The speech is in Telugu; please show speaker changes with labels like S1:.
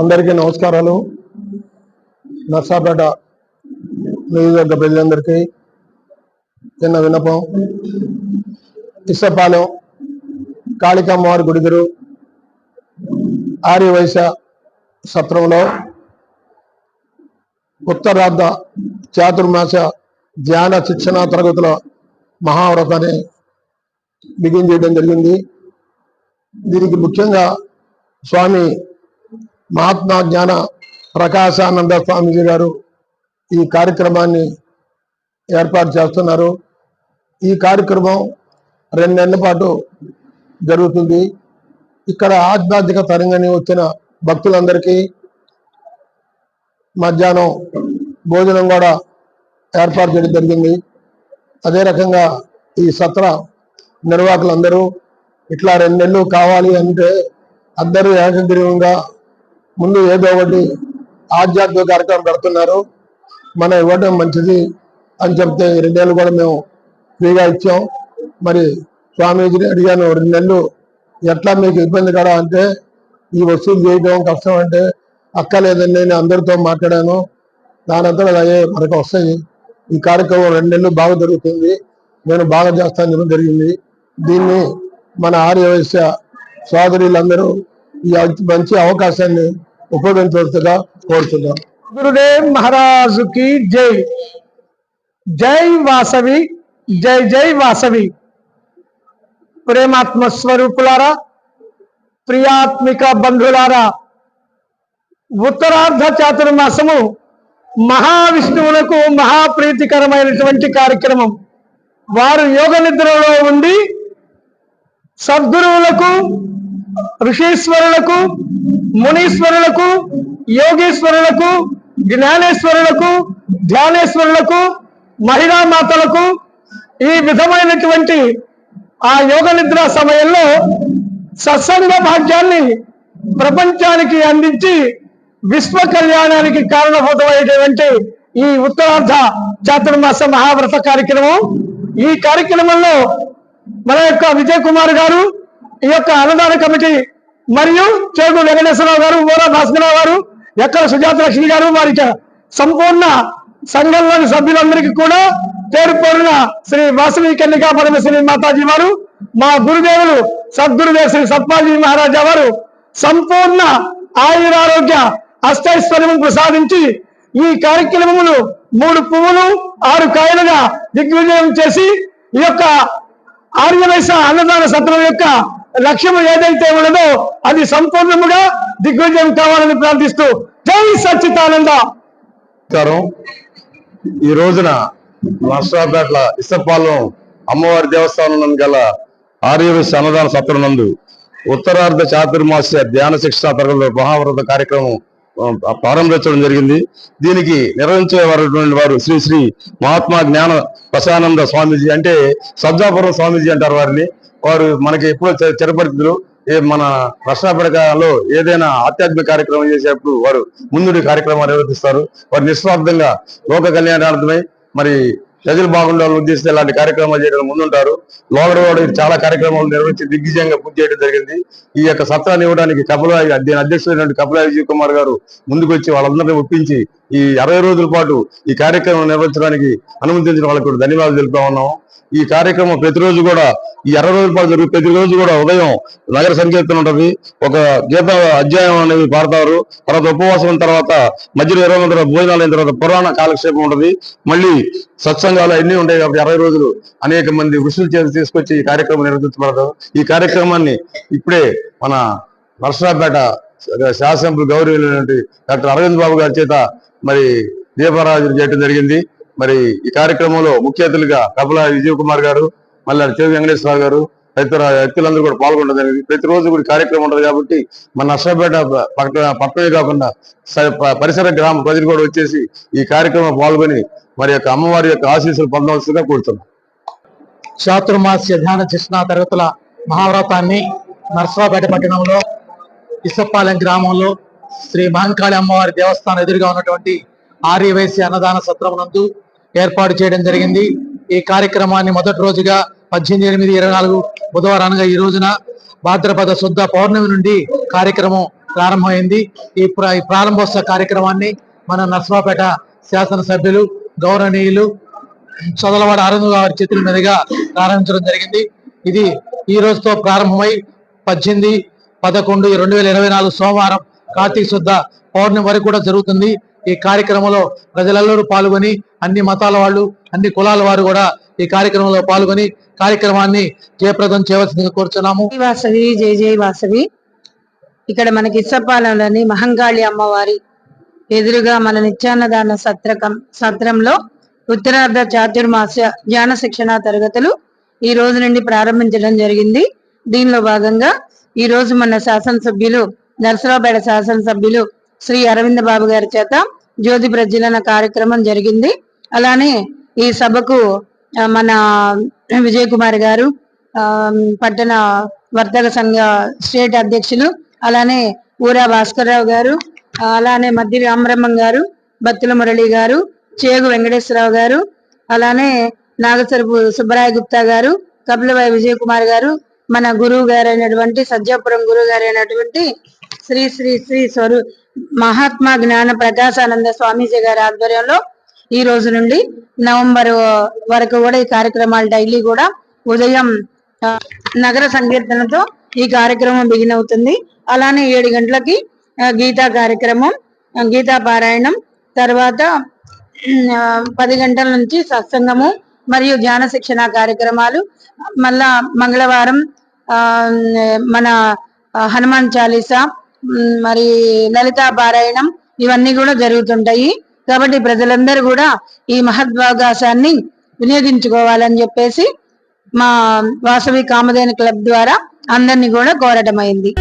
S1: అందరికీ నమస్కారాలు. నర్సాపేట నియోజకవర్గ ప్రజలందరికీ చిన్న విన్నపం. ఇసపాలెం కాళికమ్మవారి గుడిగరు ఆర్యవైశ్య సత్రంలో ఉత్తరార్ధ చాతుర్మాస ధ్యాన శిక్షణ తరగతుల మహావ్రతాన్ని బిగిన్ చేయడం జరిగింది. దీనికి ముఖ్యంగా స్వామి మహాత్మా జ్ఞాన ప్రకాశానంద స్వామీజీ గారు ఈ కార్యక్రమాన్ని ఏర్పాటు చేస్తున్నారు. ఈ కార్యక్రమం రెండు నెలల పాటు జరుగుతుంది. ఇక్కడ ఆధ్యాత్మిక తరంగాన్ని వచ్చిన భక్తులందరికీ మధ్యాహ్నం భోజనం కూడా ఏర్పాటు చేయడం జరిగింది. అదే రకంగా ఈ సత్ర నిర్వాహకులందరూ ఇట్లా రెండు నెలలు కావాలి అంటే అందరూ ఏకగ్రీవంగా ముందు ఏదో ఒకటి ఆధ్యాత్మిక కార్యక్రమం పెడుతున్నారు. మనం ఇవ్వడం మంచిది అని చెప్తే రెండేళ్ళు కూడా మేము ఫ్రీగా ఇచ్చాం. మరి స్వామీజీని అడిగాను రెండు నెలలు ఎట్లా మీకు ఇబ్బంది కదా అంటే ఈ వసూలు చేయడం కష్టం అంటే అక్కలేదని నేను అందరితో మాట్లాడాను. దానంతా అయ్యే మనకు వస్తాయి. ఈ కార్యక్రమం రెండు నెలలు బాగా జరుగుతుంది. నేను బాగా చేస్తాను జరిగింది. దీన్ని మన ఆర్యవైశ్య సోదరులందరూ ఈ మంచి అవకాశాన్ని ఉపయోగించవలసిగా కోరుతున్నాం.
S2: గురుదేవ్ మహారాజుకి జై. జై వాసవి జై జై వాసవి. ప్రేమాత్మ స్వరూపులారా ప్రియాత్మిక బంధువులారా ఉత్తరార్ధ చాతుర్మాసము మహావిష్ణువులకు మహాప్రీతికరమైనటువంటి కార్యక్రమం. వారు యోగ నిద్రలో ఉండి సద్గురువులకు ఋషీశ్వరులకు మునీశ్వరులకు యోగేశ్వరులకు జ్ఞానేశ్వరులకు ధ్యానేశ్వరులకు మహిళా మాతలకు ఈ విధమైనటువంటి ఆ యోగ నిద్ర సమయంలో సత్సంగ భాగ్యాన్ని ప్రపంచానికి అందించి విశ్వ కళ్యాణానికి కారణభూతమైనటువంటి ఈ ఉత్తరార్ధ చాతుర్మాస మహావ్రత కార్యక్రమం ఈ కార్యక్రమంలో మన యొక్క విజయ్ కుమార్ గారు ఈ యొక్క అన్నదాన కమిటీ మరియు చేగు వెంకటేశ్వరరావు గారు ఊరా భాస్కరరావు గారు ఎక్కడ సుజాత లక్ష్మి గారు వారి సంపూర్ణ సంఘంలోని సభ్యులందరికీ కూడా పేరు పేరున శ్రీ వాసవి కన్నికా పరమశ్రీ మాతాజీ వారు మా గురుదేవులు సద్గురుదేవ్ శ్రీ సత్పాజీ మహారాజా వారు సంపూర్ణ ఆయురారోగ్య అష్టైశ్వర్యం ప్రసాదించి ఈ కార్యక్రమములు మూడు పువ్వులు ఆరు కాయలుగా దిగ్విజయం చేసి ఈ యొక్క ఆర్యవైశ్య అన్నదాన సత్రం యొక్క లక్ష్యం ఏదైతే ఉన్నదో అది సంపూర్ణముగా దిగ్విజయం కావాలని ప్రార్థిస్తూ జై సచ్చితానంద
S1: ఈ రోజున నర్సరాపేటల ఇసపాలెం అమ్మవారి దేవస్థానం నందు గల ఆర్యవైశ్య అన్నదాన సత్రం నందు ఉత్తరార్ధ చాతుర్మాస్య ధ్యాన శిక్షణ తరగతి మహావ్రత కార్యక్రమం ప్రారంభించడం జరిగింది. దీనికి నిర్వహించే వారు శ్రీ శ్రీ మహాత్మా జ్ఞాన ప్రశానంద స్వామీజీ అంటే సబ్జాపురం స్వామీజీ అంటారు వారిని. వారు మనకి ఎప్పుడో చి- ఏ మన నష్టపడకలో ఏదైనా ఆధ్యాత్మిక కార్యక్రమం చేసేటప్పుడు వారు ముందుడి కార్యక్రమాలు నిర్వర్తిస్తారు వారు నిస్వార్థంగా లోక కళ్యాణార్థమై మరి ప్రజలు బాగుండాలని ఉద్దేశిస్తే ఇలాంటి కార్యక్రమాలు చేయడం ముందుంటారు. లోగడవాడు చాలా కార్యక్రమాలు నిర్వహించి దిగ్విజయంగా పూర్తి చేయడం జరిగింది. ఈ యొక్క సత్రాన్ని ఇవ్వడానికి కపిల దీని అధ్యక్షుడైనటువంటి కపిల విజయ్ కుమార్ గారు ముందుకు వచ్చి వాళ్ళందరినీ ఒప్పించి ఈ అరవై రోజుల పాటు ఈ కార్యక్రమం నిర్వహించడానికి అనుమతించిన వాళ్ళకి ధన్యవాదాలు తెలుపుతా ఉన్నాం ఈ కార్యక్రమం ప్రతిరోజు కూడా ఈ అరవై రోజుల పాటు జరుగు ప్రతిరోజు కూడా ఉదయం నగర సంకీర్తన ఉంటది. ఒక గీత అధ్యాయం అనేది పాడతారు. తర్వాత ఉపవాసం తర్వాత మధ్యలో ఇరవై మంది తర్వాత భోజనాలు అయిన తర్వాత పురాణ కాలక్షేపం ఉంటుంది. మళ్ళీ సత్సంగాలు అన్నీ ఉంటాయి కాబట్టి అరవై రోజులు అనేక మంది ఋషులు చేసి తీసుకొచ్చి ఈ కార్యక్రమం నిర్వహించబడతారు ఈ కార్యక్రమాన్ని ఇప్పుడే మన నర్సరాపేట శాసనసభ్యులు గౌరవులైనటువంటి డాక్టర్ అరవింద్ బాబు గారి చేత మరి దీపారాజు చేయడం జరిగింది. మరి ఈ కార్యక్రమంలో ముఖ్య అతిథులుగా కపిల విజయ్ కుమార్ గారు మళ్ళీ చెవి వెంకటేశ్వర గారు తదితర వ్యక్తులందరూ కూడా పాల్గొనడం జరిగింది. ప్రతిరోజు కూడా కార్యక్రమం ఉంటుంది కాబట్టి మన నర్సరాపేట పట్టణ పట్టణమే కాకుండా పరిసర గ్రామ ప్రజలు కూడా వచ్చేసి ఈ కార్యక్రమం పాల్గొని మరి యొక్క అమ్మవారి యొక్క ఆశీస్సులు పొందవలసిందిగా కోరుతున్నాం.
S2: శాతుర్మాస్య ధ్యాన శిక్షణ తరగతుల మహావ్రతాన్ని నర్సరాపేట పట్టణంలో ఇసప్పాలెం గ్రామంలో శ్రీ మహంకాళి అమ్మవారి దేవస్థానం ఎదురుగా ఉన్నటువంటి ఆర్యవైశ్య అన్నదాన సత్రం నందు ఏర్పాటు చేయడం జరిగింది. ఈ కార్యక్రమాన్ని మొదటి రోజుగా
S3: పద్దెనిమిది ఎనిమిది ఇరవై నాలుగు బుధవారం అనగా ఈ రోజున భాద్రపద శుద్ధ పౌర్ణమి నుండి కార్యక్రమం ప్రారంభమైంది. ఈ ప్ర- ఈ ప్రారంభోత్సవ కార్యక్రమాన్ని మన నర్సరావుపేట శాసనసభ్యులు గౌరవనీయులు చదలవాడ అరుణ్ గారి చేతుల మీదుగా ప్రారంభించడం జరిగింది. ఇది ఈ రోజుతో ప్రారంభమై పద్దెనిమిది పదకొండు రెండు వేల ఇరవై నాలుగు సోమవారం కార్తీక శుద్ధ పౌర్ణమి వరకు కూడా జరుగుతుంది. ఈ కార్యక్రమంలో ప్రజలందరూ పాల్గొని అన్ని మతాల వాళ్ళు అన్ని కులాల వారు కూడా ఈ కార్యక్రమంలో పాల్గొని కార్యక్రమాన్ని జయప్రదం చేయవలసిందిగా కోరుచున్నాము.
S4: వాసవి జై జై వాసవి. ఇక్కడ మనకి ఇసపాలలోని మహంకాళి అమ్మవారి ఎదురుగా మన నిత్యాన్నదాన సత్రకం సత్రంలో ఉత్తరార్ధ చాతుర్మాస ధ్యాన శిక్షణ తరగతులు ఈ రోజు నుండి ప్రారంభించడం జరిగింది. దీనిలో భాగంగా ఈ రోజు మన శాసనసభ్యులు నరసరావుపేట శాసనసభ్యులు శ్రీ అరవింద బాబు గారి చేత జ్యోతి ప్రజ్వలన కార్యక్రమం జరిగింది. అలానే ఈ సభకు మన విజయ్ కుమార్ గారు పట్టణ వర్తక సంఘ స్టేట్ అధ్యక్షులు అలానే ఊరా భాస్కర్రావు గారు అలానే మద్ది రామరమ్మ గారు బత్తుల మురళి గారు చేగు వెంకటేశ్వరరావు గారు అలానే నాగసరపు సుబ్బరాయ గుప్తా గారు కపిలవాయి విజయ్ కుమార్ గారు మన గురువు గారు అయినటువంటి సజ్జాపురం గురువు గారు అయినటువంటి శ్రీ శ్రీ శ్రీ స్వరూ మహాత్మా జ్ఞాన ప్రకాశానంద స్వామీజీ గారి ఆధ్వర్యంలో ఈ రోజు నుండి నవంబర్ వరకు కూడా ఈ కార్యక్రమాలు డైలీ కూడా ఉదయం నగర సంకీర్తనతో ఈ కార్యక్రమం బిగిన్ అవుతుంది. అలానే ఏడు గంటలకి గీతా కార్యక్రమం గీతా పారాయణం తర్వాత పది గంటల నుంచి సత్సంగము మరియు ధ్యాన శిక్షణ కార్యక్రమాలు మళ్ళా మంగళవారం ఆ, మన హనుమాన్ చాలీసా మరి లలితా పారాయణం ఇవన్నీ కూడా జరుగుతుంటాయి. కాబట్టి ప్రజలందరూ కూడా ఈ మహద్వాగాసాన్ని వినియోగించుకోవాలని చెప్పేసి మా వాసవి కామధేను క్లబ్ ద్వారా అందరినీ కూడా కోరటమైంది.